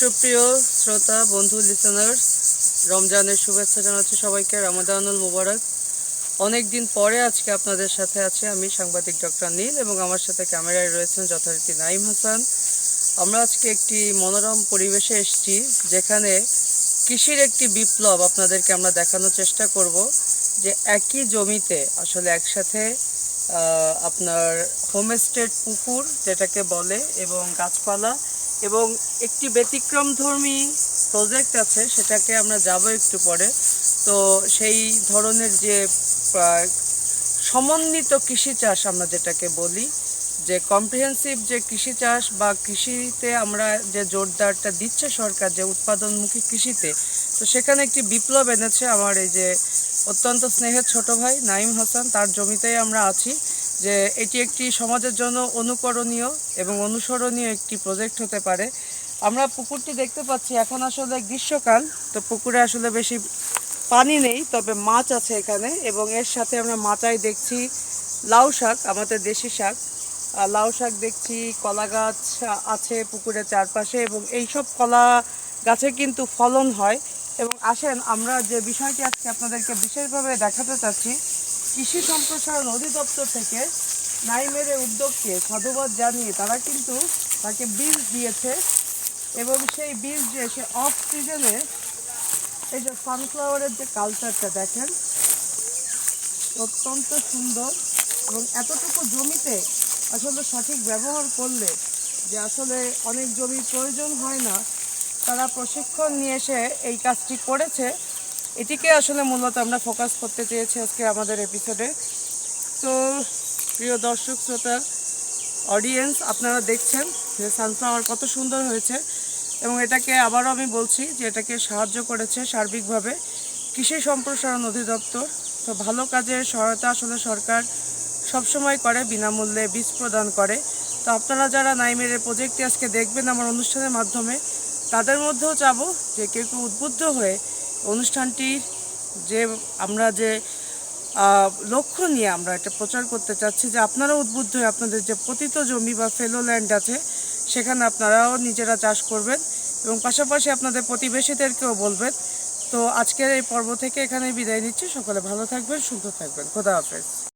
সুপ্রিয় শ্রোতা, বন্ধু লিসেনার্স রমজানের শুভেচ্ছা জানাচ্ছি সবাইকে, রমাদানুল মুবারক। অনেক দিন পরে আজকে আপনাদের সাথে আছি আমি সাংবাদিক ডক্টর নীল এবং আমার সাথে ক্যামেরায় রয়েছেন যথারীতি নাইম হাসান। আমরা আজকে একটি মনোরম পরিবেশে এসেছি যেখানে কৃষির একটি বিপ্লব আপনাদেরকে আমরা দেখানোর চেষ্টা করব যে একই জমিতে আসলে একসাথে আপনার হোমস্টেড পুকুর যেটাকে বলে এবং গাছপালা এবং একটি ব্যতিক্রমধর্মী প্রজেক্ট আছে, সেটাকে আমরা যাব একটু পরে। তো সেই ধরনের যে সমন্বিত কৃষি চাষ আমরা যেটাকে বলি, যে কম্প্রিহেন্সিভ যে কৃষি চাষ বা কৃষিতে আমরা যে জোরদারটা দিচ্ছে সরকার যে উৎপাদনমুখী কৃষিতে, তো সেখানে একটি বিপ্লব এনেছে আমার এই যে অত্যন্ত স্নেহের ছোট ভাই নাইম হাসান, তার জমিতেই আমরা আছি। যে এটি একটি সমাজের জন্য অনুকরণীয় এবং অনুসরণীয় একটি প্রজেক্ট হতে পারে। আমরা পুকুরটি দেখতে পাচ্ছি, এখন আসলে গ্রীষ্মকাল, তো পুকুরে আসলে বেশি পানি নেই, তবে মাছ আছে এখানে এবং এর সাথে আমরা মাচায় দেখছি লাউ শাক, আমাদের দেশি শাক। লাউ শাক দেখছি, কলা গাছ আছে পুকুরের চারপাশে এবং এইসব কলা গাছে কিন্তু ফলন হয়। এবং আসেন, আমরা যে বিষয়টি আজকে আপনাদেরকে বিশেষভাবে দেখাতে চাচ্ছি কৃষি সম্প্রসারণ অধিদপ্তর থেকে নাইমের উদ্যোগকে সাধুবাদ জানিয়ে তারা কিন্তু তাকে বীজ দিয়েছে এবং সেই বীজ যে সে অফ সিজনে এই যে সানফ্লাওয়ারের যে কালচারটা দেখেন, অত্যন্ত সুন্দর এবং এতটুকু জমিতে আসলে সঠিক ব্যবহার করলে যে আসলে অনেক জমি প্রয়োজন হয় না, তারা প্রশিক্ষণ নিয়ে এসে এই কাজটি করেছে। এটিকে আসলে মূলত আমরা ফোকাস করতে চেয়েছি আজকে আমাদের এপিসোডে তো, প্রিয় দর্শক, শ্রোতা অডিয়েন্স আপনারা দেখছেন যে সানফ্লাওয়ার কত সুন্দর হয়েছে এবং এটাকে আবারও আমি বলছি যে এটাকে সাহায্য করেছে সার্বিকভাবে কৃষি সম্প্রসারণ অধিদপ্তর। তো ভালো কাজের সহায়তা আসলে সরকার সবসময় করে, বিনামূল্যে বীজ প্রদান করে। তো আপনারা যারা নাইমের প্রজেক্টটি আজকে দেখবেন আমার অনুষ্ঠানের মাধ্যমে, তাদের মধ্যেও চাবো যে কেউ কেউ উদ্বুদ্ধ হয়ে অনুষ্ঠানটির যে আমরা যে লক্ষ্য নিয়ে আমরা এটা প্রচার করতে চাচ্ছি যে আপনারা উদ্বুদ্ধ হয়ে আপনাদের যে পতিত জমি বা ফেলো ল্যান্ড আছে, সেখানে আপনারাও নিজেরা চাষ করবেন এবং পাশাপাশি আপনাদের প্রতিবেশীদেরকেও বলবেন। তো আজকের এই পর্ব থেকে এখানে বিদায় নিচ্ছি। সকলে ভালো থাকবেন, সুস্থ থাকবেন। খোদা হাফেজ।